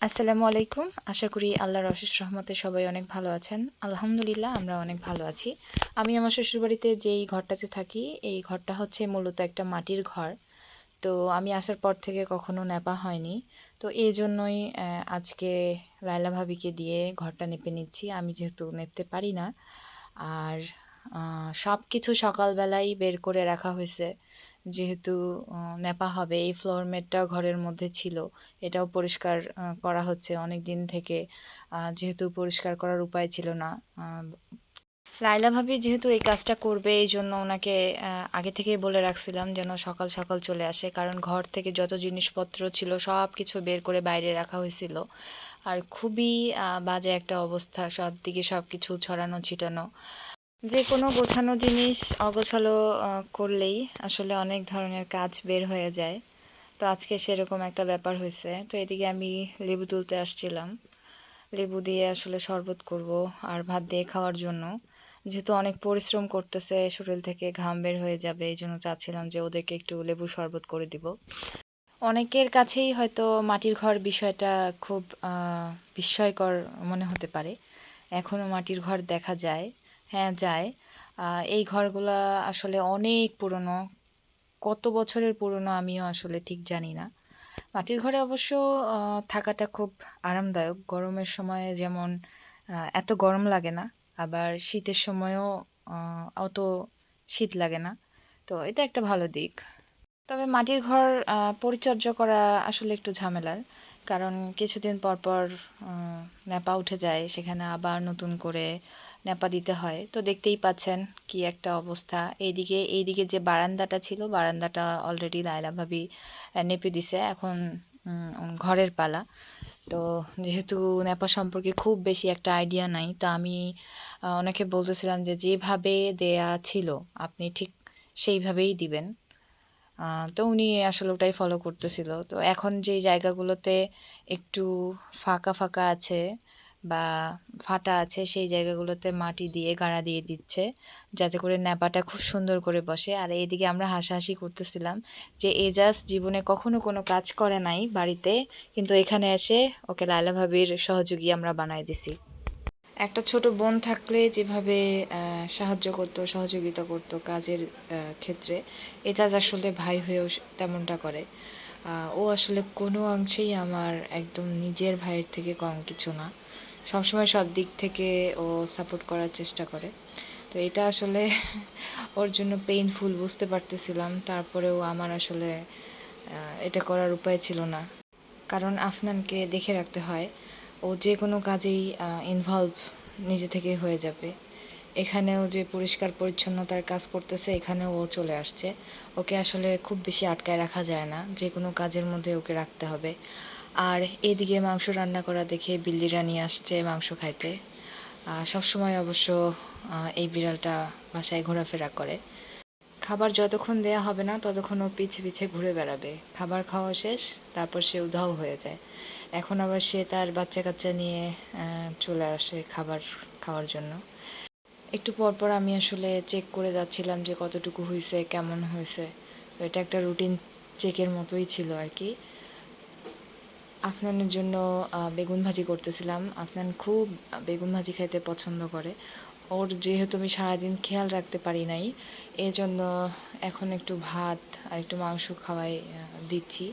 আসসালামু আলাইকুম। আশা করি আল্লাহর অশেষ রহমতে সবাই অনেক ভালো আছেন। আলহামদুলিল্লাহ, আমরা অনেক ভালো আছি। আমি আমার শ্বশুরবাড়িতে যেই ঘরটাতে থাকি, এই ঘরটা হচ্ছে মূলত একটা মাটির ঘর। তো আমি আসার পর থেকে কখনো নেপা হয়নি। তো এই জন্যই আজকে লাইলা ভাবিকে দিয়ে ঘরটা নেপে নিচ্ছি। আমি যেহেতু নেপতে পারি না। আর সব কিছু সকালবেলাই বের করে রাখা হয়েছে। যেহেতু নেপা হবে, এই ফ্লোর ম্যাটটাও ঘরের মধ্যে ছিল, এটাও পরিষ্কার করা হচ্ছে অনেক দিন থেকে যেহেতু পরিষ্কার করার উপায় ছিল না লাইলা ভাবি যেহেতু এই কাজটা করবে, এই জন্য ওনাকে আগে থেকেই বলে রাখছিলাম যেন সকাল সকাল চলে আসে, কারণ ঘর থেকে যত জিনিসপত্র ছিল সব কিছু বের করে বাইরে রাখা হয়েছিল। আর খুবই বাজে একটা অবস্থা সব দিকে সব কিছু ছড়ানো ছিটানো। যে কোনো গোছানো জিনিস অগোছালো করলেই আসলে অনেক ধরনের কাজ বের হয়ে যায়। তো আজকে সেরকম একটা ব্যাপার হয়েছে। তো এদিকে আমি লেবু তুলতে আসছিলাম। লেবু দিয়ে আসলে শরবত করব আর ভাত দিয়ে খাওয়ার জন্য। যেহেতু অনেক পরিশ্রম করতেছে, শরীর থেকে ঘাম বের হয়ে যাবে, এই জন্য চাচ্ছিলাম যে ওদেরকে একটু লেবু শরবত করে দিব। অনেকের কাছেই হয়তো মাটির ঘর বিষয়টা খুব বিস্ময়কর মনে হতে পারে। এখনও মাটির ঘর দেখা যায়। হ্যাঁ যায়। এই ঘরগুলা আসলে অনেক পুরনো। কত বছরের পুরনো আমিও আসলে ঠিক জানি না। মাটির ঘরে অবশ্য থাকাটা খুব আরামদায়ক। গরমের সময়ে যেমন এত গরম লাগে না। আবার শীতের সময়ও অত শীত লাগে না। তো এটা একটা ভালো দিক। তবে মাটির ঘর পরিচর্যা করা আসলে একটু ঝামেলার। কারণ কিছুদিন পর পর ন্যাপা উঠে যায়। সেখানে আবার নতুন করে ন্যাপা দিতে হয়। তো দেখতেই পাচ্ছেন কি একটা অবস্থা। এইদিকে এইদিকে যে বারান্দাটা ছিল, বারান্দাটা অলরেডি লায়লা ভাবি নেপে দিছে। এখন ঘরের পালা। তো যেহেতু নেপা সম্পর্কে খুব বেশি একটা আইডিয়া নাই, তো আমি ওনাকে বলতেছিলাম যে যেভাবে দেয়া ছিল, আপনি ঠিক সেইভাবেই দিবেন। তো উনি আসলে ওটাই ফলো করতেছিল। তো এখন যে জায়গাগুলোতে একটু ফাঁকা ফাঁকা আছে বা ফাটা আছে সেই জায়গাগুলোতে মাটি দিয়ে গাড়া দিয়ে দিচ্ছে, যাতে করে ন্যাপাটা খুব সুন্দর করে বসে। আর এইদিকে আমরা হাসাহাসি করতেছিলাম যে এজাজ জীবনে কখনো কোনো কাজ করে নাই বাড়িতে, কিন্তু এখানে এসে ওকে লায়লা ভাবির সহযোগী আমরা বানাই দিছি। একটা ছোট বোন থাকলে যেভাবে সাহায্য করতো, সহযোগিতা করতো কাজের ক্ষেত্রে এজাজ আসলে ভাই হয়েও তেমনটা করে। ও আসলে কোনো অংশেই আমার একদম নিজের ভাইয়ের থেকে কম কিছু না। সবসময় সব দিক থেকে ও সাপোর্ট করার চেষ্টা করে। তো এটা আসলে ওর জন্য পেইনফুল বুঝতে পারতেছিলাম। তারপরেও আমার আসলে এটা করার উপায় ছিল না। কারণ আফনানকে দেখে রাখতে হয়, ও যে কোনো কাজেই ইনভলভ নিজে থেকে হয়ে যাবে। এখানেও যে পরিষ্কার পরিচ্ছন্নতার কাজ করতেছে, এখানেও ও চলে আসছে। ওকে আসলে খুব বেশি আটকায় রাখা যায় না। যে কোনো কাজের মধ্যে ওকে রাখতে হবে। আর এদিকে মাংস রান্না করা দেখে বিল্লি নিয়ে আসছে মাংস খাইতে। সবসময় অবশ্য এই বিড়ালটা বাসায় ঘোরাফেরা করে। খাবার যতক্ষণ দেয়া হবে না, ততক্ষণ ও পিছে পিছে ঘুরে বেড়াবে। খাবার খাওয়া শেষ, তারপর সে উধাও হয়ে যায়। এখন আবার সে তার বাচ্চা কাচ্চা নিয়ে চলে আসে খাবার খাওয়ার জন্য। একটু পর পর আমি আসলে চেক করে যাচ্ছিলাম যে কতটুকু হয়েছে কেমন হয়েছে এটা একটা রুটিন চেকের মতোই ছিল আর কি। আফনানের জন্য বেগুন ভাজি করতেছিলাম। আফনান খুব বেগুন ভাজি খাইতে পছন্দ করে। ওর যেহেতু আমি সারাদিন খেয়াল রাখতে পারি নাই এই জন্য এখন একটু ভাত আর একটু মাংস খাওয়াই দিচ্ছি।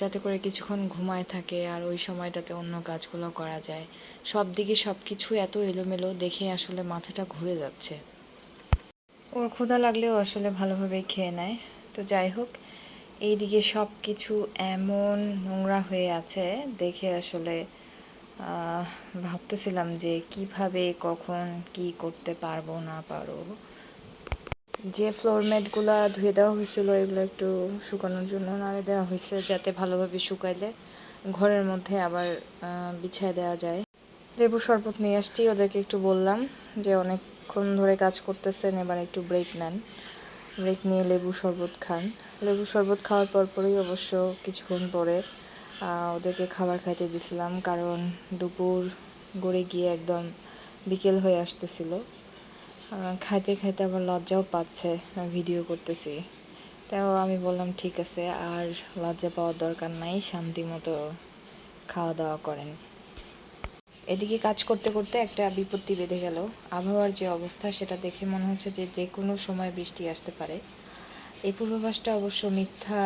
যাতে করে কিছুক্ষণ ঘুমায় থাকে আর ওই সময়টাতে অন্য কাজগুলো করা যায়। সব দিকে সব কিছু এত এলোমেলো দেখে আসলে মাথাটা ঘুরে যাচ্ছে। ওর ক্ষুধা লাগলেও আসলে ভালোভাবে খেয়ে নেয়। তো যাই হোক এইদিকে সব কিছু এমন নোংরা হয়ে আছে, দেখে আসলে ভাবতেছিলাম যে কীভাবে, কখন, কি করতে পারব না পারব। যে ফ্লোর ম্যাটগুলো ধুয়ে দেওয়া হয়েছিল, এগুলো একটু শুকানোর জন্য নাড়ে দেওয়া হয়েছে, যাতে ভালোভাবে শুকাইলে ঘরের মধ্যে আবার বিছায় দেওয়া যায়। লেবু শরবত নিয়ে আসছি, ওদেরকে একটু বললাম যে অনেকক্ষণ ধরে কাজ করতেছেন, এবার একটু ব্রেক নেন। ব্রেক নিয়ে লেবু শরবত খান। লেবু শরবত খাওয়ার পর পরেই অবশ্য কিছুক্ষণ পরে ওদেরকে খাবার খাইতে দিছিলাম কারণ দুপুর গড়ে গিয়ে একদম বিকেল হয়ে আসতেছিল। খাইতে খাইতে আবার লজ্জাও পাচ্ছে ভিডিও করতেছি। তাও আমি বললাম, ঠিক আছে, আর লজ্জা পাওয়ার দরকার নাই, শান্তি মতো খাওয়া দাওয়া করেন। এদিকে কাজ করতে করতে একটা বিপত্তি বেঁধে গেল। আবহাওয়ার যে অবস্থা, সেটা দেখে মনে হচ্ছে যে যে কোনো সময় বৃষ্টি আসতে পারে। এই পূর্বাভাসটা অবশ্য মিথ্যা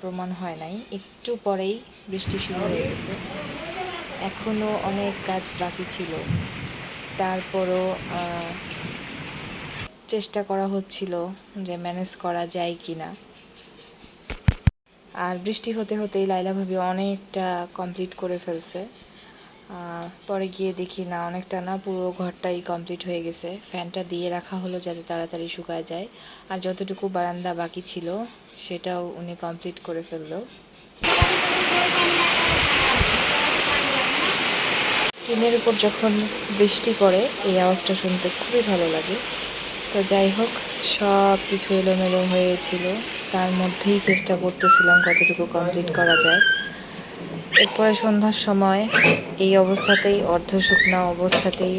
প্রমাণ হয় নাই। একটু পরেই বৃষ্টি শুরু হয়ে গেছে। এখনও অনেক কাজ বাকি ছিল। তারপরও চেষ্টা করা হচ্ছিল যে ম্যানেজ করা যায় কি না আর বৃষ্টি হতে হতেই লাইলা ভাবি অনেকটা কমপ্লিট করে ফেলছে। পরে গিয়ে দেখি, না, অনেকটা না, পুরো ঘরটাই কমপ্লিট হয়ে গেছে। ফ্যানটা দিয়ে রাখা হলো যাতে তাড়াতাড়ি শুকায় যায়। আর যতটুকু বারান্দা বাকি ছিল, সেটাও উনি কমপ্লিট করে ফেলল। টিনের উপর যখন বৃষ্টি পড়ে, এই আওয়াজটা শুনতে খুবই ভালো লাগে। তো যাই হোক সব কিছু এলোমেলো হয়েছিল। তার মধ্যেই চেষ্টা করতেছিলাম কতটুকু কমপ্লিট করা যায়। এরপরে সন্ধ্যার সময় এই অবস্থাতেই, অর্ধ শুকনো অবস্থাতেই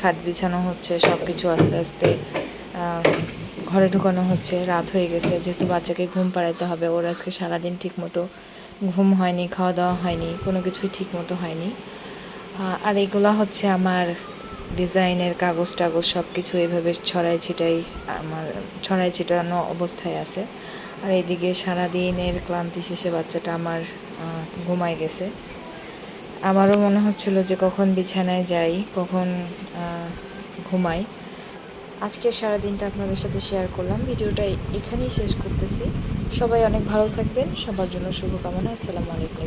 খাট বিছানো হচ্ছে সব কিছু আস্তে আস্তে ঘরে ঢুকানো হচ্ছে, রাত হয়ে গেছে, যেহেতু বাচ্চাকে ঘুম পাড়াইতে হবে, ওর আজকে সারাদিন ঠিক মতো ঘুম হয়নি খাওয়া দাওয়া হয়নি, কোনো কিছুই ঠিক মতো হয়নি আর এগুলা হচ্ছে আমার ডিজাইনের কাগজ টাগজ সব কিছু এভাবে ছড়াই ছিটাই আমার ছড়াই ছিটানো অবস্থায় আছে। আর এইদিকে সারাদিনের ক্লান্তি শেষে বাচ্চাটা আমার ঘুমায় গেছে। আমারও মনে হচ্ছিল যে কখন বিছানায় যাই, কখন ঘুমাই। আজকের সারাদিনটা আপনাদের সাথে শেয়ার করলাম। ভিডিওটা এখানেই শেষ করতেছি। সবাই অনেক ভালো থাকবেন। সবার জন্য শুভকামনা। আসসালামু আলাইকুম।